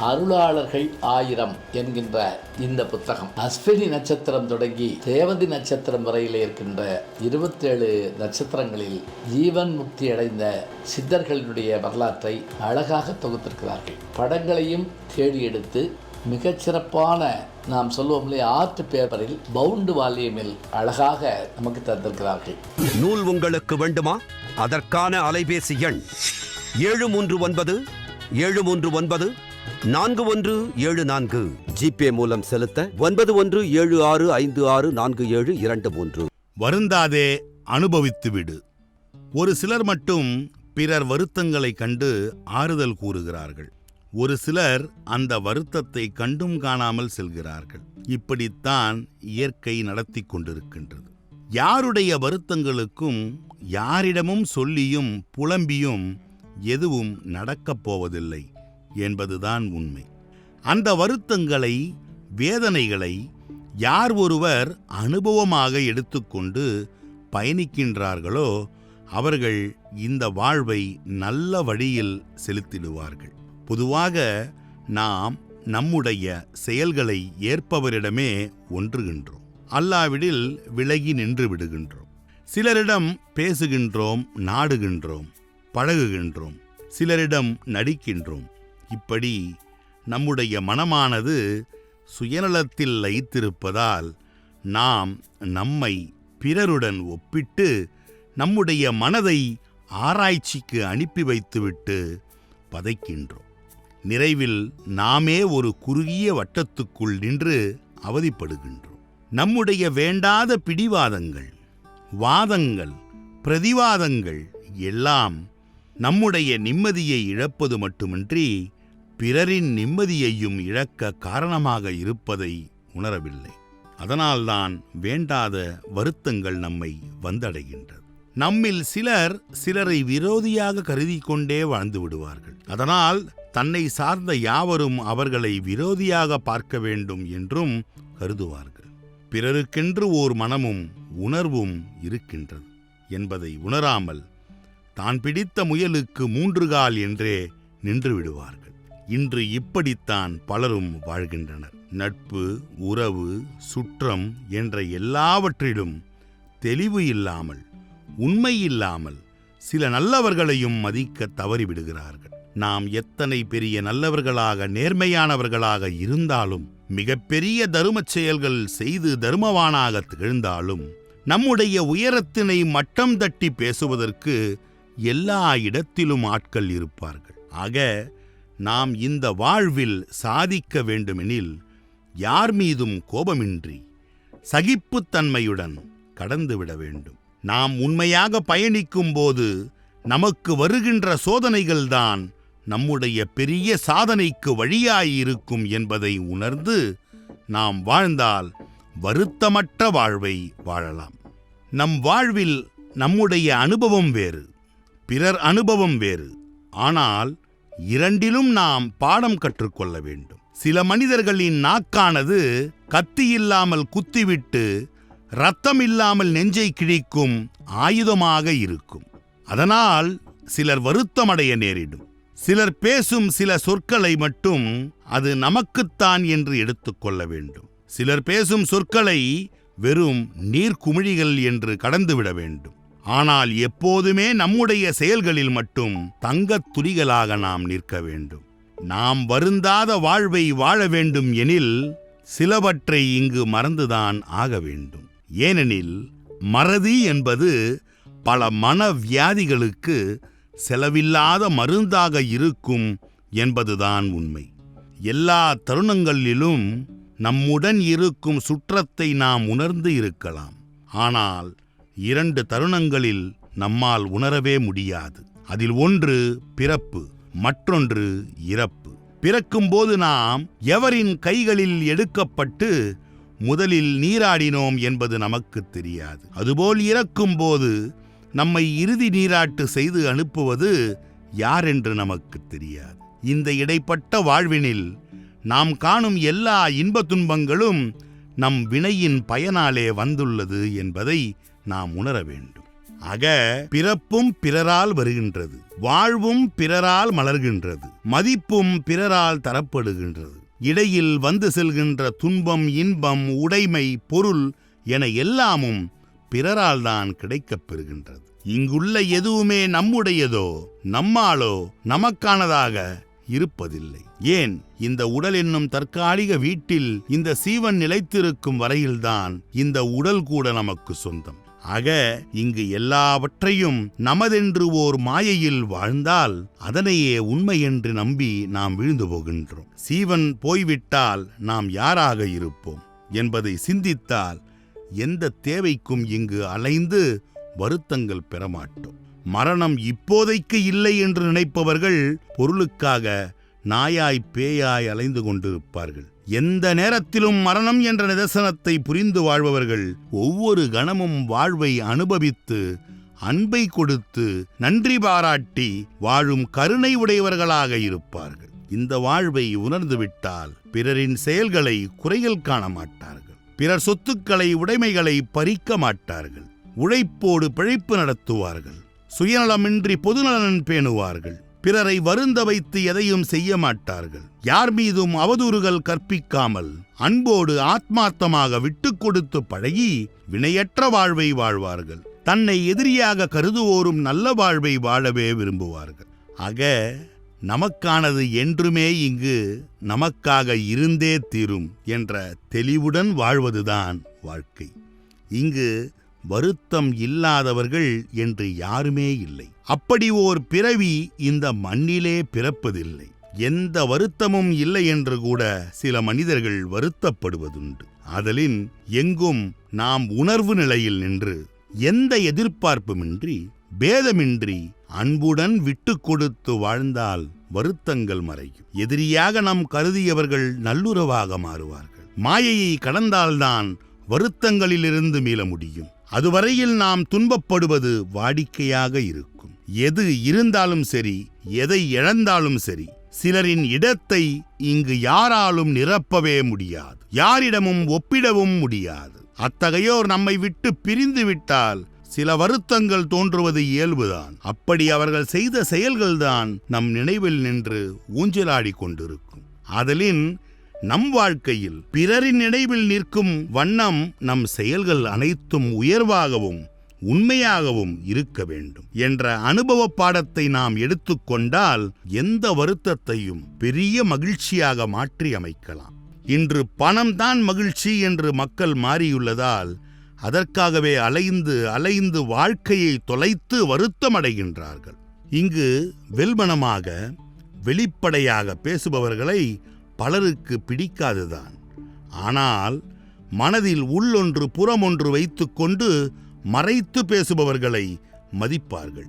அருளாளர்கள் ஆயிரம் என்கின்ற இந்த புத்தகம். அஸ்வினி நட்சத்திரம் தொடங்கி தேவதி நட்சத்திரம் வரையில் இருக்கின்ற இருபத்தேழு நட்சத்திரங்களில் ஜீவன் முக்தி அடைந்த சித்தர்களினுடைய வரலாற்றை அழகாக தொகுத்திருக்கிறார்கள். படங்களையும் தேடி எடுத்து மிகச்சிறப்பான நாம் சொல்லுவோம் ஆர்ட் பேப்பரில் பவுண்டு வால்யூமில் அழகாக நமக்கு தந்திருக்கிறார்கள். நூல் உங்களுக்கு வேண்டுமா? அதற்கான அலைபேசி எண் ஏழு மூன்று ஒன்பது ஏழு மூன்று ஒன்பது நான்கு ஒன்று ஏழு நான்கு. ஜிபே மூலம் செலுத்த ஒன்பது ஒன்று ஏழு ஆறு ஐந்து ஆறு நான்கு ஏழு இரண்டு மூன்று. வருந்தாதே அனுபவித்து விடு. ஒரு சிலர் மட்டும் பிறர் வருத்தங்களைக் கண்டு ஆறுதல் கூறுகிறார்கள். ஒரு சிலர் அந்த வருத்தத்தை கண்டும் காணாமல் செல்கிறார்கள். இப்படித்தான் இயற்கை நடத்தி கொண்டிருக்கின்றது. யாருடைய வருத்தங்களுக்கும் யாரிடமும் சொல்லியும் புலம்பியும் எதுவும் நடக்கப் போவதில்லை. என்பதுதான் உண்மை. அந்த வருத்தங்களை வேதனைகளை யார் ஒருவர் அனுபவமாக எடுத்துக்கொண்டு பயணிக்கின்றார்களோ அவர்கள் இந்த வாழ்வை நல்ல வழியில் செலுத்திடுவார்கள். பொதுவாக நாம் நம்முடைய செயல்களை ஏற்பவரிடமே ஒன்றுகின்றோம். அல்லாவிடில் விலகி நின்று விடுகின்றோம். சிலரிடம் பேசுகின்றோம் நாடுகின்றோம் பழகுகின்றோம். சிலரிடம் நடிக்கின்றோம். இப்படி நம்முடைய மனமானது சுயநலத்தில் லயித்திருப்பதால் நாம் நம்மை பிறருடன் ஒப்பிட்டு நம்முடைய மனதை ஆராய்ச்சிக்கு அனுப்பி வைத்துவிட்டு பதைக்கின்றோம். நிறைவில் நாமே ஒரு குறுகிய வட்டத்துக்குள் நின்று அவதிப்படுகின்றோம். நம்முடைய வேண்டாத பிடிவாதங்கள் வாதங்கள் பிரதிவாதங்கள் எல்லாம் நம்முடைய நிம்மதியை இழப்பது மட்டுமின்றி பிறரின் நிம்மதியையும் இழக்க காரணமாக இருப்பதை உணரவில்லை. அதனால்தான் வேண்டாத வருத்தங்கள் நம்மை வந்தடைகின்றது. நம்மில் சிலர் சிலரை விரோதியாக கருதி கொண்டே வாழ்ந்து விடுவார்கள். அதனால் தன்னை சார்ந்த யாவரும் அவர்களை விரோதியாக பார்க்க வேண்டும் என்றும் கருதுவார்கள். பிறருக்கென்று ஓர் மனமும் உணர்வும் இருக்கின்றது என்பதை உணராமல் தான் பிடித்த முயலுக்கு மூன்று கால் என்றே நின்று விடுவார்கள். இன்று இப்படித்தான் பலரும் வாழ்கின்றனர். நட்பு உறவு சுற்றம் என்ற எல்லாவற்றிலும் தெளிவு இல்லாமல் உண்மை இல்லாமல் சில நல்லவர்களையும் மதிக்க தவறிவிடுகிறார்கள். நாம் எத்தனை பெரிய நல்லவர்களாக நேர்மையானவர்களாக இருந்தாலும் மிகப்பெரிய தருமச் செயல்கள் செய்து தருமவானாக திகழ்ந்தாலும் நம்முடைய உயரத்தினை மட்டம் தட்டி பேசுவதற்கு எல்லா இடத்திலும் ஆட்கள் இருப்பார்கள். ஆக நாம் இந்த வாழ்வில் சாதிக்க வேண்டுமெனில் யார் மீதும் கோபமின்றி சகிப்புத்தன்மையுடன் கடந்துவிட வேண்டும். நாம் உண்மையாக பயணிக்கும் போது நமக்கு வருகின்ற சோதனைகள்தான் நம்முடைய பெரிய சாதனைக்கு வழியாயிருக்கும் என்பதை உணர்ந்து நாம் வாழ்ந்தால் வருத்தமற்ற வாழ்வை வாழலாம். நம் வாழ்வில் நம்முடைய அனுபவம் வேறு பிறர் அனுபவம் வேறு. ஆனால் இரண்டிலும் நாம் பாடம் கற்றுக்கொள்ள வேண்டும். சில மனிதர்களின் நாக்கானது கத்தி இல்லாமல் குத்திவிட்டு ரத்தம் இல்லாமல் நெஞ்சை கிழிக்கும் ஆயுதமாக இருக்கும். அதனால் சிலர் வருத்தமடைய நேரிடும். சிலர் பேசும் சில சொற்களை மட்டும் அது நமக்குத்தான் என்று எடுத்துக்கொள்ள வேண்டும். சிலர் பேசும் சொற்களை வெறும் நீர்க்குமிழிகள் என்று கடந்துவிட வேண்டும். ஆனால் எப்போதுமே நம்முடைய செயல்களில் மட்டும் தங்கத் துளிகளாக நாம் நிற்க வேண்டும். நாம் வருந்தாத வாழ்வை வாழ வேண்டும் எனில் சிலவற்றை இங்கு மறந்துதான் ஆக வேண்டும். ஏனெனில் மறதி என்பது பல மனவியாதிகளுக்கு செலவில்லாத மருந்தாக இருக்கும் என்பதுதான் உண்மை. எல்லா தருணங்களிலும் நம்முடன் இருக்கும் சுற்றத்தை நாம் உணர்ந்து இருக்கலாம். ஆனால் இரண்டு தருணங்களில் நம்மால் உணரவே முடியாது. அதில் ஒன்று பிறப்பு மற்றொன்று இறப்பு. பிறக்கும்போது நாம் எவரின் கைகளில் எடுக்கப்பட்டு முதலில் நீராடினோம் என்பது நமக்கு தெரியாது. அதுபோல் இறக்கும்போது நம்மை இறுதி நீராட்டு செய்து அனுப்புவது யாரென்று நமக்கு தெரியாது. இந்த இடைப்பட்ட வாழ்வினில் நாம் காணும் எல்லா இன்ப துன்பங்களும் நம் வினையின் பயனாலே வந்துள்ளது என்பதை நாம் உணர வேண்டும். அக பிறப்பும் பிறரால் வருகின்றது. வாழ்வும் பிறரால் மலர்கின்றது. மதிப்பும் பிறரால் தரப்படுகின்றது. இடையில் வந்து செல்கின்ற துன்பம் இன்பம் உடைமை பொருள் என எல்லாமும் பிறரால் தான் கிடைக்கப் பெறுகின்றது. இங்குள்ள எதுவுமே நம்முடையதோ நம்மாலோ நமக்கானதாக இருப்பதில்லை. ஏன்? இந்த உடல் என்னும் தற்காலிக வீட்டில் இந்த சீவன் நிலைத்திருக்கும் வரையில்தான் இந்த உடல் கூட நமக்கு சொந்தம். ஆக இங்கு எல்லாவற்றையும் நமதென்று ஓர் மாயையில் வாழ்ந்தால் அதனையே உண்மை என்று நம்பி நாம் விழுந்து போகின்றோம். சீவன் போய்விட்டால் நாம் யாராக இருப்போம் என்பதை சிந்தித்தால் எந்த தேவைக்கும் இங்கு அலைந்து வருத்தங்கள் பெறமாட்டோம். மரணம் இப்போதைக்கு இல்லை என்று நினைப்பவர்கள் பொருளுக்காக நாயாய் பேயாய் அலைந்து கொண்டிருப்பார்கள். எந்த நேரத்திலும் மரணம் என்ற நிதர்சனத்தை புரிந்து வாழ்பவர்கள் ஒவ்வொரு கணமும் வாழ்வை அனுபவித்து அன்பை கொடுத்து நன்றி பாராட்டி வாழும் கருணை உடையவர்களாக இருப்பார்கள். இந்த வாழ்வை உணர்ந்துவிட்டால் பிறரின் செயல்களை குறைகள் காண மாட்டார்கள். பிறர் சொத்துக்களை உடைமைகளை பறிக்க மாட்டார்கள். உழைப்போடு பிழைப்பு நடத்துவார்கள். சுயநலமின்றி பொதுநலன் பேணுவார்கள். பிறரை வருந்த வைத்து எதையும் செய்ய மாட்டார்கள் யார் மீதும் அவதூறுகள் கற்பிக்காமல் அன்போடு ஆத்மார்த்தமாக விட்டு கொடுத்து பழகி வினையற்ற வாழ்வை வாழ்வார்கள். தன்னை எதிரியாக கருதுவோரும் நல்ல வாழ்வை வாழவே விரும்புவார்கள். ஆக நமக்கானது என்றுமே இங்கு நமக்காக இருந்தே தீரும் என்ற தெளிவுடன் வாழ்வதுதான் வாழ்க்கை. இங்கு வருத்தம் இல்லாதவர்கள் என்று யாருமே இல்லை. அப்படி ஓர் பிறவி இந்த மண்ணிலே பிறப்பதில்லை. எந்த வருத்தமும் இல்லை என்று கூட சில மனிதர்கள் வருத்தப்படுவதுண்டு. அதலின் எங்கும் நாம் உணர்வு நிலையில் நின்று எந்த எதிர்பார்ப்புமின்றி பேதமின்றி அன்புடன் விட்டு கொடுத்து வாழ்ந்தால் வருத்தங்கள் மறையும். எதிரியாக நாம் கருதியவர்கள் நல்லுறவாக மாறுவார்கள். மாயையை கடந்தால்தான் வருத்தங்களிலிருந்து மீள முடியும். அதுவரையில் நாம் துன்பப்படுவது வாடிக்கையாக இருக்கும். எது இருந்தாலும் சரி எதை இழந்தாலும் சரி சிலரின் இடத்தை இங்கு யாராலும் நிரப்பவே முடியாது. யாரிடமும் ஒப்பிடவும் முடியாது. அத்தகையோர் நம்மை விட்டு பிரிந்து விட்டால் சில வருத்தங்கள் தோன்றுவது இயல்புதான். அப்படி அவர்கள் செய்த செயல்கள்தான் நம் நினைவில் நின்று ஊஞ்சலாடிக் கொண்டிருக்கும். அதலின் நம் வாழ்க்கையில் பிறரின் நினைவில் நிற்கும் வண்ணம் நம் செயல்கள் அனைத்தும் உயர்வாகவும் உண்மையாகவும் இருக்க வேண்டும் என்ற அனுபவ பாடத்தை நாம் எடுத்துக்கொண்டால் எந்த வருத்தத்தையும் பெரிய மகிழ்ச்சியாக மாற்றி அமைக்கலாம். இன்று பணம்தான் மகிழ்ச்சி என்று மக்கள் மாறியுள்ளதால் அதற்காகவே அலைந்து அலைந்து வாழ்க்கையை தொலைத்து வருத்தமடைகின்றார்கள். இங்கு வெல்மனமாக வெளிப்படையாக பேசுபவர்களை பலருக்கு பிடிக்காதுதான். ஆனால் மனதில் உள்ளொன்று புறமொன்று வைத்துக்கொண்டு மறைத்து பேசுபவர்களை மதிப்பார்கள்.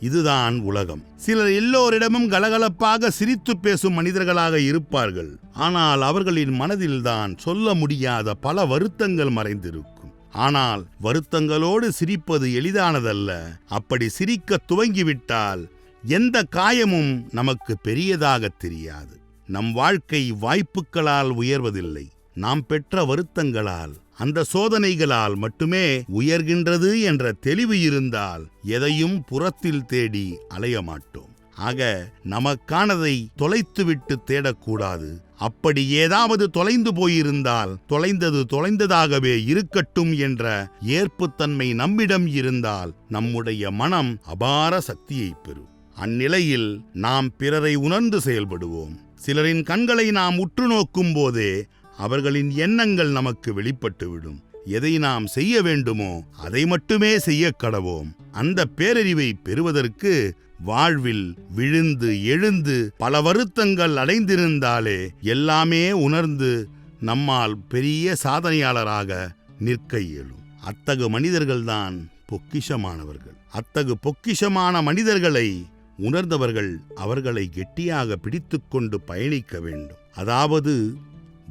இதுதான் உலகம். சிலர் எல்லோரிடமும் கலகலப்பாக சிரித்து பேசும் மனிதர்களாக இருப்பார்கள். ஆனால் அவர்களின் மனதில்தான் சொல்ல முடியாத பல வருத்தங்கள் மறைந்திருக்கும். ஆனால் வருத்தங்களோடு சிரிப்பது எளிதானதல்ல. அப்படி சிரிக்க துவங்கிவிட்டால் எந்த காயமும் நமக்கு பெரியதாக தெரியாது. நம் வாழ்க்கை வாய்ப்புகளால் உயர்வதில்லை. நாம் பெற்ற வருத்தங்களால் அந்த சோதனைகளால் மட்டுமே உயர்கின்றது என்ற தெளிவு இருந்தால் எதையும் புறத்தில் தேடி அலைய மாட்டோம் ஆக நமக்கானதை தொலைத்துவிட்டு தேடக்கூடாது. அப்படி ஏதாவது தொலைந்து போயிருந்தால் தொலைந்தது தொலைந்ததாகவே இருக்கட்டும் என்ற ஏற்புத்தன்மை நம்மிடம் இருந்தால் நம்முடைய மனம் அபார சக்தியை பெறும். அந்நிலையில் நாம் பிறரை உணர்ந்து செயல்படுவோம். சிலரின் கண்களை நாம் உற்று நோக்கும் போதே அவர்களின் எண்ணங்கள் நமக்கு வெளிப்பட்டுவிடும். எதை நாம் செய்ய வேண்டுமோ அதை மட்டுமே செய்ய கடவோம். அந்த பேரறிவை பெறுவதற்கு வாழ்வில் விழுந்து எழுந்து பல வருத்தங்கள் அடைந்திருந்தாலே எல்லாமே உணர்ந்து நம்மால் பெரிய சாதனையாளராக நிற்க இயலும். அத்தகு மனிதர்கள்தான் பொக்கிஷமானவர்கள். அத்தகு பொக்கிஷமான மனிதர்களை உணர்ந்தவர்கள் அவர்களை கெட்டியாக பிடித்துக்கொண்டு பயணிக்க வேண்டும். அதாவது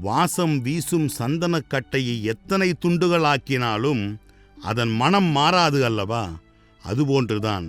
வாசம் வீசும் சந்தனக்கட்டையை எத்தனை துண்டுகளாக்கினாலும் அதன் மனம் மாறாது அல்லவா? அதுபோன்றுதான்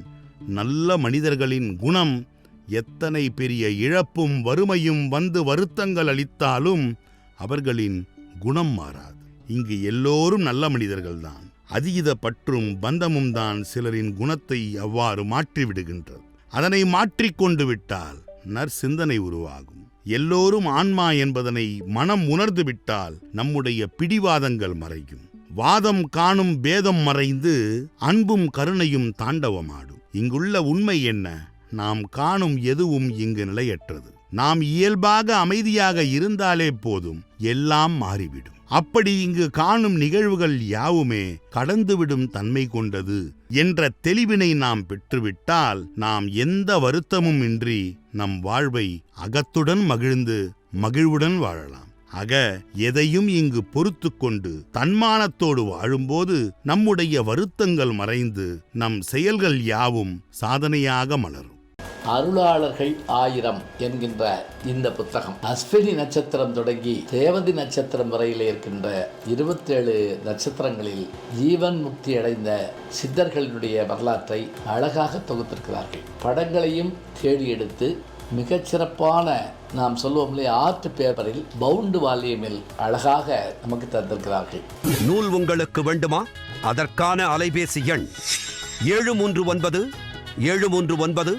நல்ல மனிதர்களின் குணம் எத்தனை பெரிய இழப்பும் வறுமையும் வந்து வருத்தங்கள் அளித்தாலும் அவர்களின் குணம் மாறாது. இங்கு எல்லோரும் நல்ல மனிதர்கள்தான். அதீத பற்றும் பந்தமும் தான் சிலரின் குணத்தை அவ்வாறு மாற்றிவிடுகின்றது. அதனை மாற்றிக்கொண்டு விட்டால் நற்சிந்தனை உருவாகும். எல்லோரும் ஆன்மா என்பதனை மனம் உணர்ந்து விட்டால் நம்முடைய பிடிவாதங்கள் மறையும். வாதம் காணும் பேதம் மறைந்து அன்பும் கருணையும் தாண்டவமாடும். இங்குள்ள உண்மை என்ன? நாம் காணும் எதுவும் இங்கு நிலையற்றது. நாம் இயல்பாக அமைதியாக இருந்தாலே போதும். எல்லாம் மாறிவிடும். அப்படி இங்கு காணும் நிகழ்வுகள் யாவுமே கடந்துவிடும் தன்மை கொண்டது என்ற தெளிவினை நாம் பெற்றுவிட்டால் நாம் எந்த வருத்தமும் இன்றி நம் வாழ்வை அகத்துடன் மகிழ்ந்து மகிழ்வுடன் வாழலாம். அக எதையும் இங்கு பொறுத்து கொண்டு தன்மானத்தோடு வாழும்போது நம்முடைய வருத்தங்கள் மறைந்து நம் செயல்கள் யாவும் சாதனையாக மலரும். அருளாளர்கள் ஆயிரம் என்கின்ற இந்த புத்தகம். அஸ்வினி நட்சத்திரம் தொடங்கி தேவதி நட்சத்திரம் வரையில் இருக்கின்ற இருபத்தேழு நட்சத்திரங்களில் ஜீவன் முக்தி அடைந்த சித்தர்களுடைய வரலாற்றை அழகாக தொகுத்திருக்கிறார்கள். படங்களையும் தேடி எடுத்து மிகச்சிறப்பான நாம் சொல்லுவோம் ஆர்ட் பேப்பரில் பவுண்டு வால்யூமில் அழகாக நமக்கு தந்திருக்கிறார்கள். நூல் உங்களுக்கு வேண்டுமா? அதற்கான அலைபேசி எண் ஏழு மூன்று ஒன்பது ஏழு மூன்று ஒன்பது